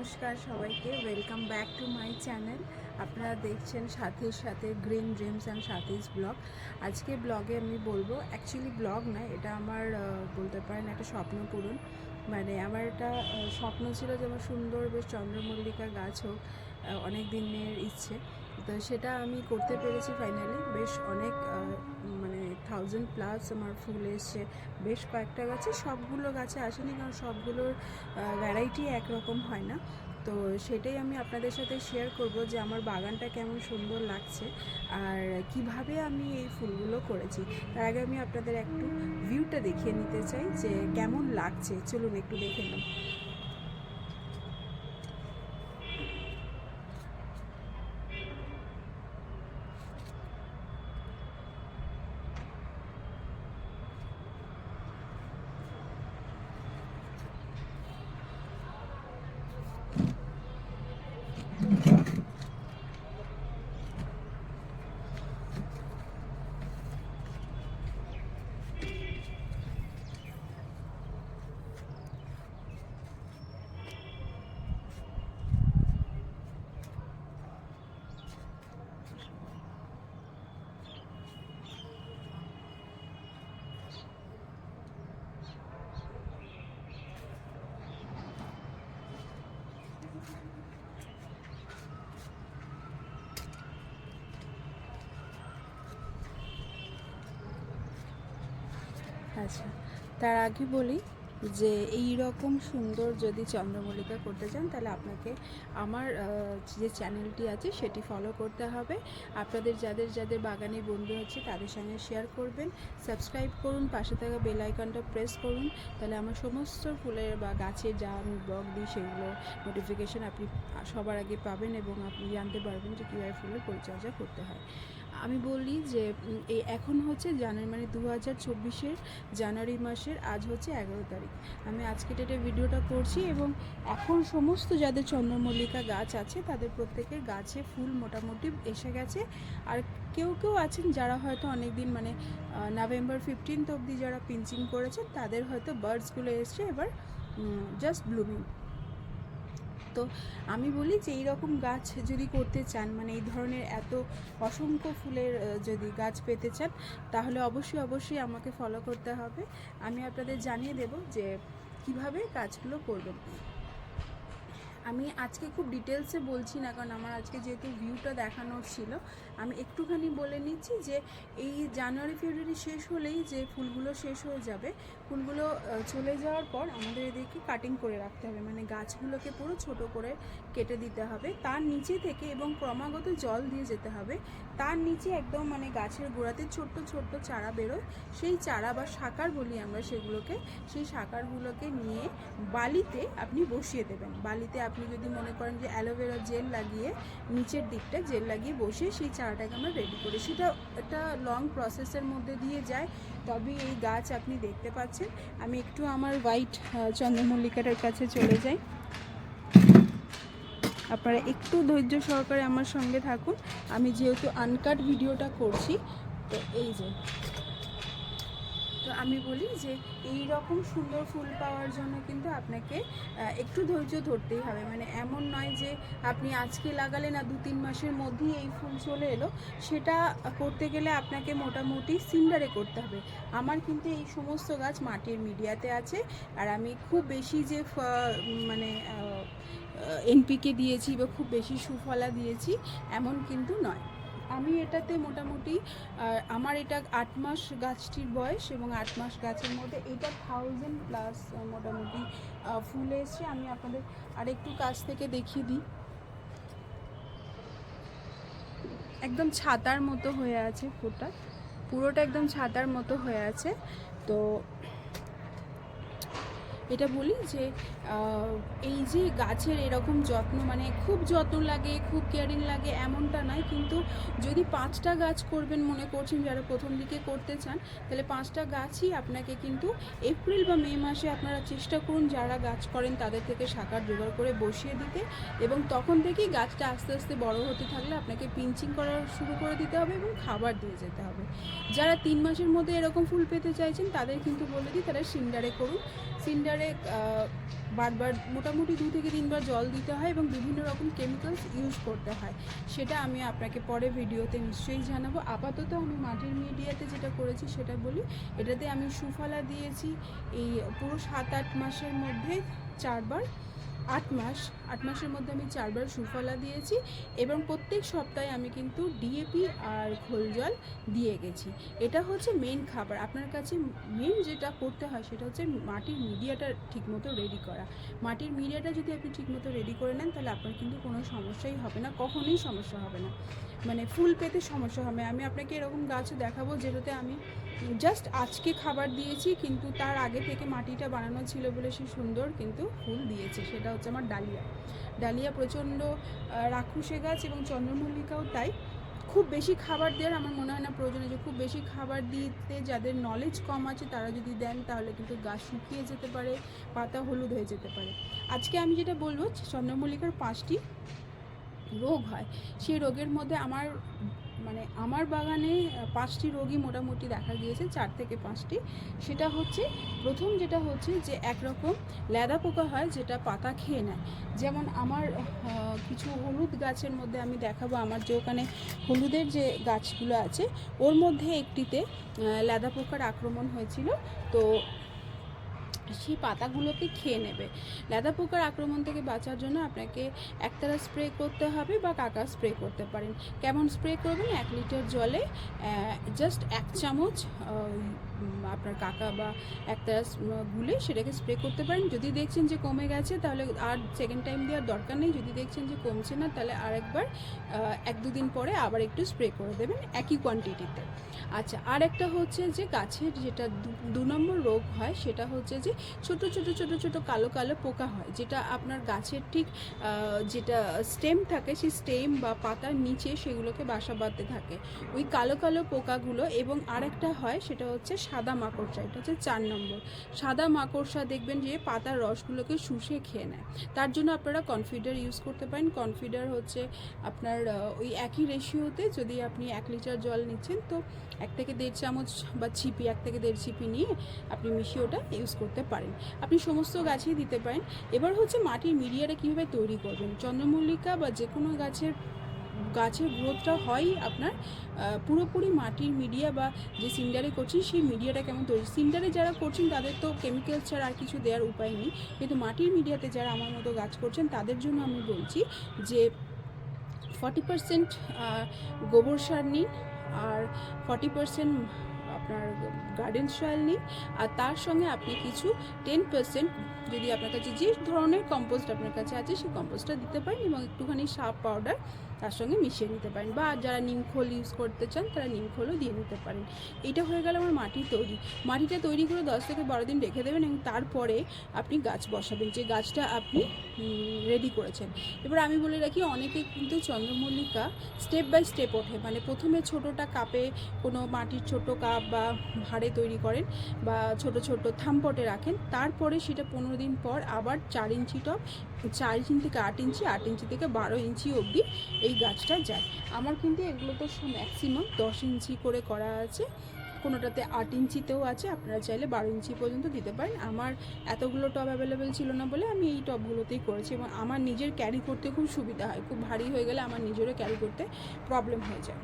নমস্কার সবাইকে welcome back to my channel আপনারা দেখছেন সাথীর সাথে green dreams and Sathi's blog আজকে ব্লগে আমি বলব অ্যাকচুয়ালি ব্লগ না, এটা আমার বলতে পারেন একটা স্বপ্ন পূরণ। মানে আমার একটা স্বপ্ন ছিল যে আমার সুন্দর বেশ চন্দ্রমল্লিকা গাছ হোক অনেক দিনের ইচ্ছে। তো সেটা আমি করতে পেরেছি ফাইনালি বেশ অনেক থাউজেন্ড প্লাস আমার ফুল এসছে। বেশ কয়েকটা গাছে, সবগুলো গাছে আসেনি কারণ সবগুলোর ভ্যারাইটি একরকম হয় না। তো সেটাই আমি আপনাদের সাথে শেয়ার করব যে আমার বাগানটা কেমন সুন্দর লাগছে আর কীভাবে আমি এই ফুলগুলো করেছি। তার আগে আমি আপনাদের একটু ভিউটা দেখিয়ে নিতে চাই যে কেমন লাগছে। চলুন একটু দেখে নিই। আচ্ছা তার আগে বলি যে এই রকম সুন্দর যদি চন্দ্রমল্লিকা করতে চান, তাহলে আপনাকে আমার যে চ্যানেলটি আছে সেটি ফলো করতে হবে। আপনাদের যাদের যাদের বাগানে বন্ধু আছে তাদের সঙ্গে শেয়ার করবেন। সাবস্ক্রাইব করুন, পাশে থাকা বেল আইকনটা প্রেস করুন। তাহলে আমার সমস্ত ফুলের বা গাছের যা আমি ব্লগ দিই সেগুলো নোটিফিকেশান আপনি সবার আগে পাবেন এবং আপনি জানতে পারবেন যে কীভাবে ফুলের পরিচর্যা করতে হয়। আমি বলি যে এই এখন হচ্ছে জানুয়ারি মানে দু হাজার চব্বিশের জানুয়ারি মাসের, আজ হচ্ছে এগারো তারিখ। আমি আজকে ডেটে ভিডিওটা করছি এবং এখন সমস্ত যাদের চন্দ্রমল্লিকা গাছ আছে, তাদের প্রত্যেকের গাছে ফুল মোটামুটি এসে গেছে। আর কেউ কেউ আছেন যারা হয়তো অনেক দিন মানে নভেম্বর ফিফটিন্থ অবধি যারা পিঞ্চিং করেছেন তাদের হয়তো বার্ডসগুলো এসছে, এবার জাস্ট ব্লুমিং তো আমি বলি যে এই রকম গাছ যদি করতে চান মানে এই ধরনের এত অসংখ্য ফুলের যদি গাছ পেতে চান, তাহলে অবশ্যই অবশ্যই আমাকে ফলো করতে হবে। আমি আপনাদের জানিয়ে দেব যে কীভাবে কাজগুলো করবেন। আমি আজকে খুব ডিটেলসে বলছি না, কারণ আমার আজকে যেহেতু ভিউটা দেখানোর ছিল, আমি একটুখানি বলে নিচ্ছি যে এই জানুয়ারি ফেব্রুয়ারি শেষ হলেই যে ফুলগুলো শেষ হয়ে যাবে, ফুলগুলো চলে যাওয়ার পর আমাদের এদেরকে কাটিং করে রাখতে হবে মানে গাছগুলোকে পুরো ছোট করে কেটে দিতে হবে, তার নিচে থেকে এবং ক্রমাগত জল দিয়ে যেতে হবে, তার নিচে একদম মানে গাছের গোড়াতে ছোট্ট ছোট্ট চারা বেরোয়, সেই চারা বা শাকার বলি আমরা সেগুলোকে, সেই শাকারগুলোকে নিয়ে বালিতে আপনি বসিয়ে দেবেন, বালিতে আপনি যদি মনে করেন যে অ্যালোভেরা জেল লাগিয়ে নিচের দিকটা জেল লাগিয়ে বসে সেই চারাটাকে আমরা রেডি করি, সেটা একটা লং প্রসেসের মধ্যে দিয়ে যায়। তবে এই গাছ আপনি দেখতে পাচ্ছেন। আমি একটু আমার হোয়াইট চন্দ্রমল্লিকাটার কাছে চলে যাই। আপনারা একটু ধৈর্য সহকারে আমার সঙ্গে থাকুন। আমি যেহেতু আনকাট ভিডিওটা করছি, তো এই যে। আমি বলি যে এই রকম সুন্দর ফুল পাওয়ার জন্য কিন্তু আপনাকে একটু ধৈর্য ধরতেই হবে। মানে এমন নয় যে আপনি আজকে লাগালেন আর দু তিন মাসের মধ্যেই এই ফুল চলে এলো। সেটা করতে গেলে আপনাকে মোটামুটি সিন্ডারে করতে হবে। আমার কিন্তু এই সমস্ত গাছ মাটির মিডিয়াতে আছে। আর আমি খুব বেশি যে মানে এনপিকে দিয়েছি বা খুব বেশি সুফলা দিয়েছি, এমন কিন্তু নয়। আমি এটাতে মোটামুটি আমার এটা আট মাস গাছটির বয়স এবং আট মাস গাছের মধ্যে এটা থাউজেন্ড প্লাস মোটামুটি ফুল এসছে। আমি আপনাদের আরেকটু কাছ থেকে দেখিয়ে দিই। একদম ছাতার মতো হয়ে আছে ফুলটা। পুরোটা একদম ছাতার মতো হয়ে আছে। তো এটা বলি যে এই যে গাছের এরকম যত্ন মানে খুব যত্ন লাগে, খুব কেয়ারিং লাগে এমনটা নয়, কিন্তু যদি পাঁচটা গাছ করবেন মনে করছেন যারা প্রথম দিকে করতে চান, তাহলে পাঁচটা গাছই আপনাকে কিন্তু এপ্রিল বা মে মাসে আপনারা চেষ্টা করুন যারা গাছ করেন তাদের থেকে শাখার জোগাড় করে বসিয়ে দিতে এবং তখন থেকেই গাছটা আস্তে আস্তে বড় হতে থাকলে আপনাকে পিঞ্চিং করা শুরু করে দিতে হবে এবং খাবার দিয়ে যেতে হবে। যারা তিন মাসের মধ্যে এরকম ফুল পেতে চাইছেন তাদের কিন্তু বলে দিই, তারা সিন্ডারে করুন। সিন্ডারে এবারে বারবার মোটামুটি দু থেকে তিনবার জল দিতে হয় এবং বিভিন্ন রকম কেমিক্যালস ইউজ করতে হয়। সেটা আমি আপনাকে পরে ভিডিওতে নিশ্চয়ই জানাব। আপাতত আমি মাটির মিডিয়াতে যেটা করেছি সেটা বলি, এটাতে আমি সুফলা দিয়েছি। এই পুরো সাত আট মাসের মধ্যে চারবার, আট মাস আট মাসের মধ্যে আমি চারবার সুফলা দিয়েছি এবং প্রত্যেক সপ্তাহে আমি কিন্তু ডিএপি আর খোল জল দিয়ে গেছি। এটা হচ্ছে মেন খাবার। আপনার কাছে মেন যেটা করতে হয় সেটা হচ্ছে মাটির মিডিয়াটা ঠিকমতো রেডি করা। মাটির মিডিয়াটা যদি আপনি ঠিকমতো রেডি করে নেন তাহলে আপনার কিন্তু কোনো সমস্যাই হবে না, কখনোই সমস্যা হবে না। মানে ফুল পেতে সমস্যা হবে আমি আপনাকে এরকম গাছও দেখাবো যেটাতে আমি জাস্ট আজকে খাবার দিয়েছি কিন্তু তার আগে থেকে মাটিটা বানানো ছিল বলে সে সুন্দর কিন্তু ফুল দিয়েছে। সেটা হচ্ছে আমার ডালিয়া। ডালিয়া প্রচণ্ড রাক্ষুসে গাছ এবং চন্দ্রমল্লিকাও তাই। খুব বেশি খাবার দেওয়ার আমার মনে হয় না প্রয়োজন আছে। খুব বেশি খাবার দিতে যাদের নলেজ কম আছে, তারা যদি দেন তাহলে কিন্তু গাছ শুকিয়ে যেতে পারে, পাতা হলুদ হয়ে যেতে পারে। আজকে আমি যেটা বলব, চন্দ্রমল্লিকার পাঁচটি রোগ হয়। সেই রোগের মধ্যে আমার মানে আমার বাগানে পাঁচটি রোগই মোটামুটি দেখা গিয়েছে, চার থেকে পাঁচটি। সেটা হচ্ছে, প্রথম যেটা হচ্ছে যে একরকম ল্যাদা পোকা হয় যেটা পাতা খেয়ে নেয়। যেমন আমার কিছু হলুদ গাছের মধ্যে আমি দেখাবো, আমার যে ওখানে হলুদের যে গাছগুলো আছে, ওর মধ্যে একটিতে ল্যাদা পোকার আক্রমণ হয়েছিল। তো সেই পাতাগুলোকে খেয়ে নেবে। লেদা পোকার আক্রমণ থেকে বাঁচার জন্য আপনাকে একতারা স্প্রে করতে হবে বা কাকা স্প্রে করতে পারেন। কেমন স্প্রে করবেন? এক লিটার জলে জাস্ট এক চামচ আপনার কাকা বা একটা গুলে সেটাকে স্প্রে করতে পারেন। যদি দেখছেন যে কমে গেছে, তাহলে আর সেকেন্ড টাইম দেওয়ার দরকার নেই। যদি দেখছেন যে কমছে না, তাহলে আর একবার এক দুদিন পরে আবার একটু স্প্রে করে দেবেন একই কোয়ান্টিটিতে আচ্ছা আর একটা হচ্ছে যে গাছের যেটা দু- দু নম্বর রোগ হয়, সেটা হচ্ছে যে ছোট ছোট ছোট ছোট কালো কালো পোকা হয়। যেটা আপনার গাছের ঠিক যেটা স্টেম থাকে, সেই স্টেম বা পাতার নিচে সেগুলোকে বাসা বাঁধতে থাকে। ওই কালো কালো পোকাগুলো এবং আরেকটা হয়, সেটা হচ্ছে সাদা মাকড়সা, এটা হচ্ছে চার নম্বর। সাদা মাকড়সা দেখবেন যে পাতার রসগুলোকে শুষে খেয়ে নেয়। তার জন্য আপনারা কনফিডার ইউজ করতে পারেন। কনফিডার হচ্ছে আপনার ওই একই রেশিওতে যদি আপনি এক লিটার জল নিচ্ছেন, তো এক থেকে দেড় চামচ বা ছিপি, এক থেকে দেড় ছিপি নিয়ে আপনি মিশিয়ে ওটা ইউজ করতে পারেন। আপনি সমস্ত গাছেই দিতে পারেন। এবার হচ্ছে মাটির মিডিয়াটা কীভাবে তৈরি করবেন? চন্দ্রমল্লিকা বা যে কোনো গাছের গাছের গ্রোথটা হয় আপনার পুরোপুরি মাটির মিডিয়া বা যে সিন্ডারে করছেন সেই মিডিয়াটা কেমন তৈরি? সিন্ডারে যারা করছেন তাদের তো কেমিক্যাল ছাড়া আর কিছু দেওয়ার উপায় নেই। কিন্তু মাটির মিডিয়াতে যারা আমার মতো গাছ করছেন তাদের জন্য আমি বলছি যে ফর্টি পার্সেন্ট গোবর সার নিন আর ফর্টি পার্সেন্ট আপনার গার্ডেন সয়েল নিন, আর তার সঙ্গে আপনি কিছু টেন পার্সেন্ট যদি আপনার কাছে যে ধরনের কম্পোস্ট আপনার কাছে আছে, সেই কম্পোস্টটা দিতে পারেন এবং একটুখানি সাপ পাউডার তার সঙ্গে মিশিয়ে নিতে পারেন। বা যারা নিম খোল ইউজ করতে চান, তারা নিম খোলও দিয়ে নিতে পারেন। এটা হয়ে গেল আমার মাটি তৈরি। মাটিটা তৈরি করে দশ থেকে বারো দিন রেখে দেবেন এবং তারপরে আপনি গাছ বসাবেন। যে গাছটা আপনি রেডি করেছেন। এবার আমি বলে রাখি, অনেকে কিন্তু চন্দ্রমল্লিকা স্টেপ বাই স্টেপ ওঠে। মানে প্রথমে ছোটোটা কাপে কোনো মাটির ছোট কাপ বা ভাঁড়ে তৈরি করেন বা ছোট ছোট থামপটে রাখেন। তারপরে সেটা পনেরো দিন পর আবার চার ইঞ্চি টপ, চার ইঞ্চি থেকে আট ইঞ্চি আট ইঞ্চি থেকে বারো ইঞ্চি অবধি এই গাছটা যায়। আমার কিন্তু এগুলো তো ম্যাক্সিমাম দশ ইঞ্চি করে করা আছে। কোনোটাতে আট ইঞ্চিতেও আছে, আপনারা চাইলে বারো ইঞ্চি পর্যন্ত দিতে পারেন। আমার এতগুলো টব অ্যাভেলেবেল ছিল না বলে আমি এই টবগুলোতেই করেছি এবং আমার নিজের ক্যারি করতে খুব সুবিধা হয়। খুব ভারী হয়ে গেলে আমার নিজেরও ক্যারি করতে প্রবলেম হয়ে যায়।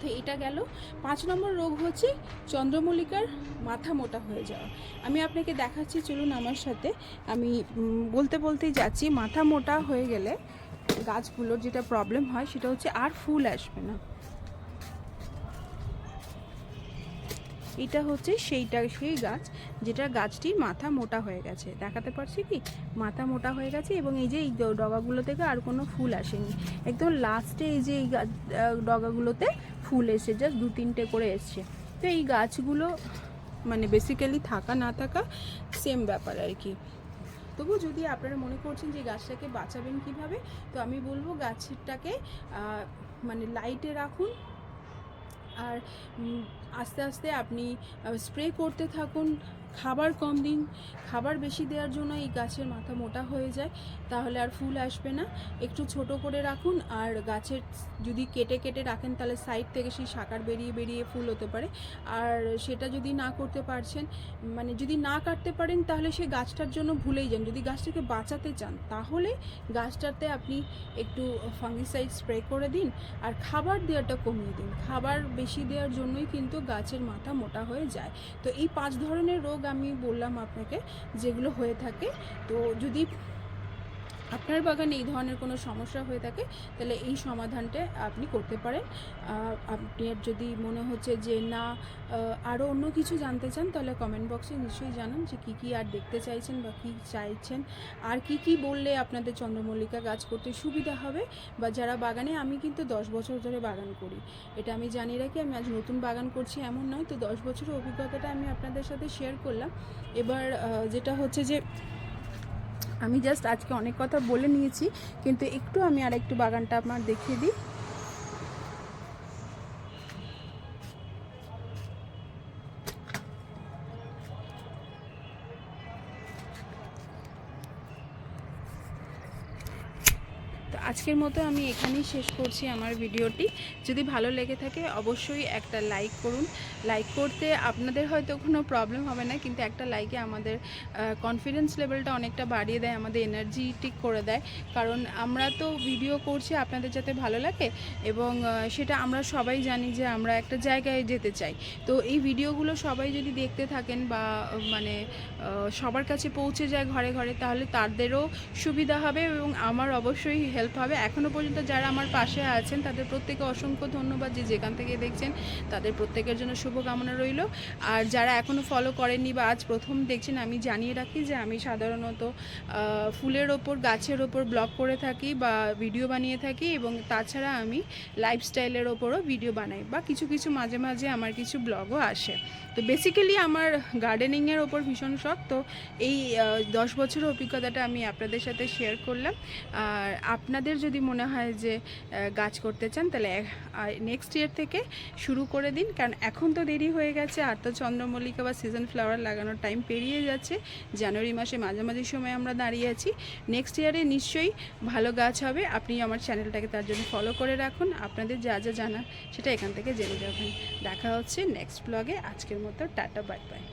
তো এটা গেল। পাঁচ নম্বর রোগ হচ্ছে চন্দ্রমল্লিকার মাথা মোটা হয়ে যাওয়া। আমি আপনাকে দেখাচ্ছি, চলুন আমার সাথে। আমি বলতে বলতেই যাচ্ছি, মাথা মোটা হয়ে গেলে গাছগুলোর যেটা প্রবলেম হয় সেটা হচ্ছে আর ফুল আসবে না। এটা হচ্ছে সেইটা, সেই গাছ যেটা গাছটির মাথা মোটা হয়ে গেছে। দেখাতে পারছি কি? মাথা মোটা হয়ে গেছে এবং এই যে এই ডগাগুলো থেকে আর কোনো ফুল আসেনি। একদম লাস্টে এই যে এই গাছ ডগাগুলোতে ফুল এসে জাস্ট দু তিনটে করে এসছে। তো এই গাছগুলো মানে বেসিক্যালি থাকা না থাকা সেম ব্যাপার আর কি। তবু যদি আপনারা মনে করছেন যে গাছটাকে বাঁচাবেন কীভাবে, তো আমি বলব গাছটাকে মানে লাইটে রাখুন। আর আস্তে আস্তে আপনি স্প্রে করতে থাকুন। খাবার কম দিন, খাবার বেশি দেওয়ার জন্য এই গাছের মাথা মোটা হয়ে যায়, তাহলে আর ফুল আসবে না। একটু ছোট করে রাখুন, আর গাছের যদি কেটে কেটে রাখেন, তাহলে সাইড থেকে সেই শাকার বেরিয়ে বেরিয়ে ফুল হতে পারে। আর সেটা যদি না করতে পারছেন মানে যদি না কাটতে পারেন, তাহলে সেই গাছটার জন্য ভুলেই যান। যদি গাছটাকে বাঁচাতে চান, তাহলে গাছটাতে আপনি একটু ফাঙ্গিসাইড স্প্রে করে দিন, আর খাবার দেওয়াটা কমিয়ে দিন। খাবার বেশি দেওয়ার জন্যই কিন্তু গাছের মাথা মোটা হয়ে যায়। তো এই পাঁচ ধরনের রোগ আমি বললাম আপনাকে যেগুলো হয়ে থাকে। তো যদি আপনার বাগানে এই ধরনের কোনো সমস্যা হয়ে থাকে, তাহলে এই সমাধানটা আপনি করতে পারেন। আপনার যদি মনে হচ্ছে যে না আরও অন্য কিছু জানতে চান, তাহলে কমেন্ট বক্সে নিশ্চয়ই জানান যে কী কী আর দেখতে চাইছেন বা কী চাইছেন। আর কি কি বললে আপনাদের চন্দ্রমল্লিকা গাছ করতে সুবিধা হবে? বা যারা বাগানে, আমি কিন্তু দশ বছর ধরে বাগান করি। এটা আমি জানি রাখি, আমি আজ নতুন বাগান করছি এমন নয়। তো দশ বছরের অভিজ্ঞতাটা আমি আপনাদের সাথে শেয়ার করলাম। এবার যেটা হচ্ছে যে আমি জাস্ট আজকে অনেক কথা বলে নিয়েছি, কিন্তু একটু আমি আর একটু বাগানটা আমার দেখিয়ে দিই। আজকের মতো আমি এখানেই শেষ করছি আমার ভিডিওটি। যদি ভালো লেগে থাকে অবশ্যই একটা লাইক করুন। লাইক করতে আপনাদের হয়তো কোনো প্রবলেম হবে না, কিন্তু একটা লাইকে আমাদের কনফিডেন্স লেভেলটা অনেকটা বাড়িয়ে দেয়, আমাদের এনার্জিটিক করে দেয়। কারণ আমরা তো ভিডিও করছি আপনাদের যাতে ভালো লাগে এবং সেটা আমরা সবাই জানি যে আমরা একটা জায়গায় যেতে চাই। তো এই ভিডিওগুলো সবাই যদি দেখতে থাকেন বা মানে সবার কাছে পৌঁছে যায় ঘরে ঘরে, তাহলে তাদেরও সুবিধা হবে এবং আমার অবশ্যই হেল্প হবে। এখনও পর্যন্ত যারা আমার পাশে আছেন, তাদের প্রত্যেকে অসংখ্য ধন্যবাদ যে যেখান থেকে দেখছেন। তাদের প্রত্যেকের জন্য শুভকামনা রইল। আর যারা এখনও ফলো করেননি বা আজ প্রথম দেখছেন, আমি জানিয়ে রাখি যে আমি সাধারণত ফুলের ওপর, গাছের ওপর ব্লগ করে থাকি বা ভিডিও বানিয়ে থাকি এবং তাছাড়া আমি লাইফস্টাইলের ওপরও ভিডিও বানাই বা কিছু কিছু মাঝে মাঝে আমার কিছু ব্লগও আসে। তো বেসিক্যালি আমার গার্ডেনিংয়ের ওপর ভীষণ শখ। তো এই দশ বছরের অভিজ্ঞতাটা আমি আপনাদের সাথে শেয়ার করলাম। আর আপনাদের যদি মনে হয় যে গাছ করতে চান, তাহলে নেক্সট ইয়ার থেকে শুরু করে দিন। কারণ এখন তো দেরি হয়ে গেছে, আর তো চন্দ্রমল্লিকা বা সিজন ফ্লাওয়ার লাগানোর টাইম পেরিয়ে যাচ্ছে। জানুয়ারি মাসে মাঝামাঝি সময় আমরা দাঁড়িয়ে আছি। নেক্সট ইয়ারে নিশ্চয়ই ভালো গাছ হবে। আপনি আমার চ্যানেলটাকে তার জন্য ফলো করে রাখুন। আপনাদের যা যা জানা সেটা এখান থেকে জেনে যাবেন। দেখা হচ্ছে নেক্সট ব্লগে আজকের মতো টাটা বাই বাই